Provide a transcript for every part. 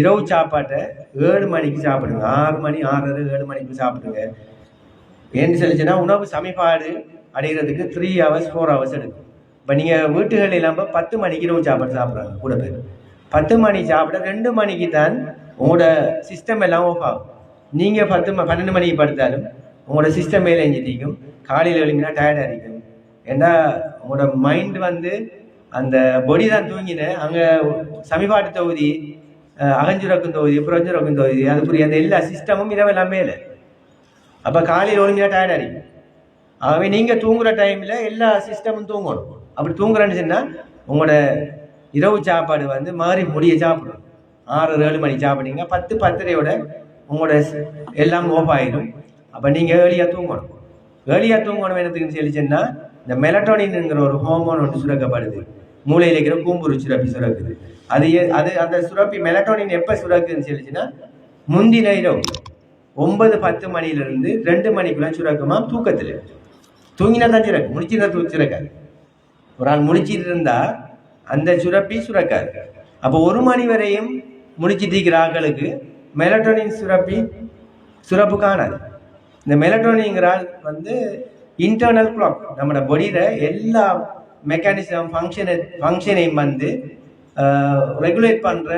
இரவு சாப்பாட்டை ஏழு மணிக்கு சாப்பிடுங்க. ஆறு மணி ஆறரை ஏழு மணிக்கு சாப்பிடுங்க. ஏன்னு சொல்லிச்சுன்னா உணவு சமைப்பாடு அடைகிறதுக்கு த்ரீ ஹவர்ஸ் ஃபோர் ஹவர்ஸ் எடுக்கும். இப்போ நீங்கள் வீட்டுகள் இல்லாமல் பத்து மணிக்கு இரவு சாப்பாடு சாப்பிட்றாங்க கூட பேர். பத்து மணி சாப்பிட ரெண்டு மணிக்கு தான் உங்களோட சிஸ்டம் எல்லாம் ஓஃப் ஆகும். நீங்கள் பத்து பன்னெண்டு மணிக்கு படுத்தாலும் உங்களோட சிஸ்டம் மேலே எஞ்சிட்டிக்கும் காலையில் எழுப்பினா டயர்டாக இருக்கும். ஏன்னா உங்களோட மைண்ட் வந்து அந்த பொடி தான் தூங்கின. அங்கே சமிபாட்டு தொகுதி அகஞ்சுரக்கும் தொகுதி புறஞ்சுரக்கும் தொகுதி அதுக்குரிய அந்த எல்லா சிஸ்டமும் இரவெல்லாம் மேலே. அப்போ காலையில் ஒழுங்காக டயர்ட் இருக்கும் ஆகவே நீங்கள் தூங்குற டைமில் எல்லா சிஸ்டமும் தூங்கணும். அப்படி தூங்குறேன்னு சொன்னால் உங்களோட இரவு சாப்பாடு வந்து மாறி முடிய சாப்பிடும். ஆறு ஏழு மணி சாப்பிட்டீங்க பத்து பத்தரையோட உங்களோட எல்லாம் ஓஃப் அப்போ நீங்கள் ஏர்லியாக தூங்கணும். ஏர்லியாக தூங்கணும் என்னத்துக்குன்னு சொல்லிச்சுன்னா இந்த மெலட்டோனின்ங்கிற ஒரு ஹோமோன் ஒன்று சுரக்கப்படுது. மூளையில் இருக்கிற கூம்புரு சுரப்பி சுரக்குது. அது அது அந்த சுரப்பி மெலட்டோனின் எப்போ சுரக்குதுன்னு சொல்லிச்சுன்னா முந்தின இரவு ஒன்பது பத்து மணியிலிருந்து ரெண்டு மணிக்குள்ள சுரக்குமா? தூக்கத்தில். தூங்கினா தான் சுரக்கு முடிச்சிருந்தா தூ சுரக்காது. ஒரு ஆள் முடிச்சிட்டு இருந்தா அந்த சுரப்பி சுரக்காது. அப்போ ஒரு மணி வரையும் முடிச்சிட்டு இருக்கிற ஆக்களுக்கு மெலட்டோனின் சுரப்பி சுரப்பு காணாது. இந்த மெலட்டோனிங்கிற ஆள் வந்து இன்டர்னல் கிளாக் நம்மளோட பொடியில் எல்லா மெக்கானிசம் ஃபங்க்ஷனை ஃபங்க்ஷனையும் வந்து ரெகுலேட் பண்ணுற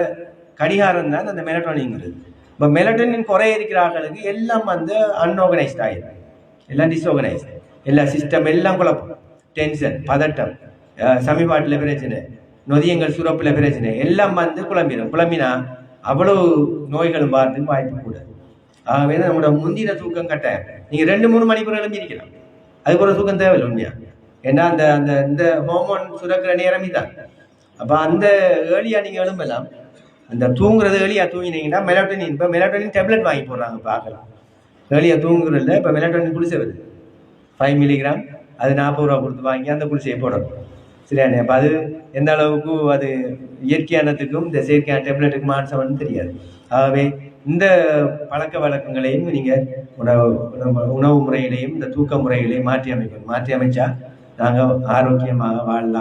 கடிகாரம் தான் அந்த மெலட்டோனிங்கிறது இப்போ மெலட்டோனின் குறைய இருக்கிற ஆக்களுக்கு எல்லாம் வந்து அன்ஆர்கனைஸ்ட் ஆகிடும் எல்லாம் டிஸ்ஆர்கனைஸ்ட் எல்லா சிஸ்டம் எல்லாம் குழப்பம். டென்ஷன் பதட்டம் அஹ் சமிபாட்டில் பிரச்சனை நொதியங்கள் சுரப்பில் பிரச்சனை எல்லாம் வந்து குழம்பிடும் குழம்பினா அவ்வளவு நோய்கள் வரதுக்கு வாய்ப்பு கூட. ஆகவே நம்மளோட முந்தின தூக்கம் கட்டாயம் நீங்கள் ரெண்டு மூணு மணிக்குள்ள எழுந்திருக்கலாம். அதுக்கு ஒரு தூக்கம் தேவையில்லை உண்மையாக ஏன்னா அந்த அந்த இந்த ஹோமோன் சுரக்கிற நேரம் இதான். அப்போ அந்த ஏர்லியாக நீங்கள் எழும்பலாம். அந்த தூங்குறது ஏர்லியாக தூங்கினீங்கன்னா மெலாட்டோனி இப்போ மெலாட்டோனி டேப்லெட் வாங்கி போடுறாங்க பார்க்கலாம். ஏர்லியாக தூங்குறதில்ல இப்போ மெலாட்டோனி குளிசை வருது. ஃபைவ் மில்லிகிராம் அது நாற்பது ரூபா கொடுத்து வாங்கி அந்த குளிசையை போடணும். சரியாண்ணே அப்போ அது எந்த அளவுக்கு அது இயற்கையானதுக்கும் இந்த செயற்கையான டேப்லெட்டுக்கு மாற்றம்னு தெரியாது. ஆகவே இந்த பழக்க வழக்கங்களையும் நீங்கள் உணவு நம்ம உணவு முறையிலையும் இந்த தூக்க முறைகளையும் மாற்றி அமைக்கணும். மாற்றி அமைச்சா நாங்கள் ஆரோக்கியமாக வாழலாம்